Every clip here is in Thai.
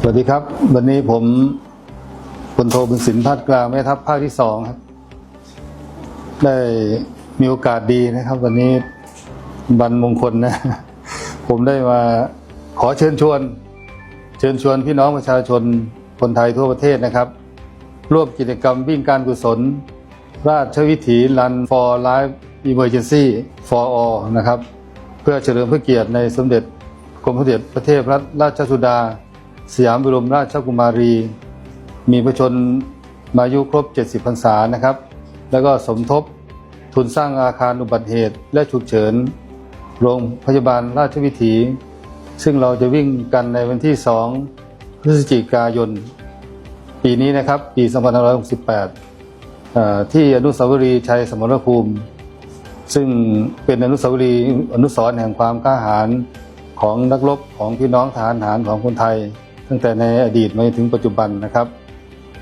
สวัสดีครับ วันนี้ผมพลโทบุญสินพัดกลางแม่ทัพภาคที่สองครับ ได้มีโอกาสดีนะครับ วันนี้วันมงคลนะ ผมได้มาขอเชิญชวน เชิญชวนพี่น้องประชาชนคนไทยทั่วประเทศนะครับ ร่วมกิจกรรมวิ่งการกุศล ราชวิถี Run for Life Emergency for All นะครับ เพื่อเฉลิมพระเกียรติในสมเด็จกรมพระเดชพระเทพรัตนราชสุดา สยามบรมราชกุมารี มีพระชนมายุครบ 70 พรรษานะครับ แล้วก็สมทบทุนสร้างอาคารอุบัติเหตุ และฉุกเฉิน โรงพยาบาลราชวิถี ซึ่งเราจะวิ่งกันในวันที่ 2 พฤศจิกายน ปีนี้นะครับ ปี 2568เอ่อที่อนุสาวรีย์ชัยสมรภูมิ ซึ่งเป็นอนุสาวรีย์อนุสรณ์แห่งความกล้าหาญของนักรบของพี่น้องทหารหารของคนไทย ตั้งแต่ในอดีตมาถึงปัจจุบันนะครับ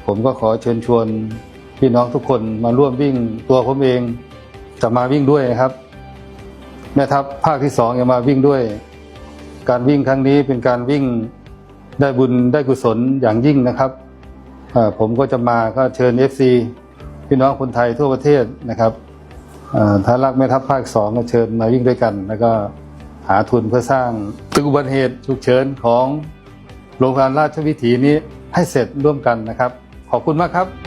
ผมก็ขอเชิญชวนพี่น้องทุกคนมาร่วมวิ่งตัวผมเองจะมาวิ่งด้วยนะครับแม่ทัพภาคที่สองจะมาวิ่งด้วย การวิ่งครั้งนี้เป็นการวิ่งได้บุญได้กุศลอย่างยิ่งนะครับผมก็จะมาก็เชิญ FC พี่น้องคนไทยทั่วประเทศนะครับเอ่อถ้ารักแม่ทัพภาคสองก็เชิญมาวิ่งด้วยกัน แล้วก็หาทุนเพื่อสร้างตึกอุบัติเหตุฉุกเฉินของ โรงพยาบาลราชวิถีนี้ให้เสร็จร่วมกันนะครับ ขอบคุณมากครับ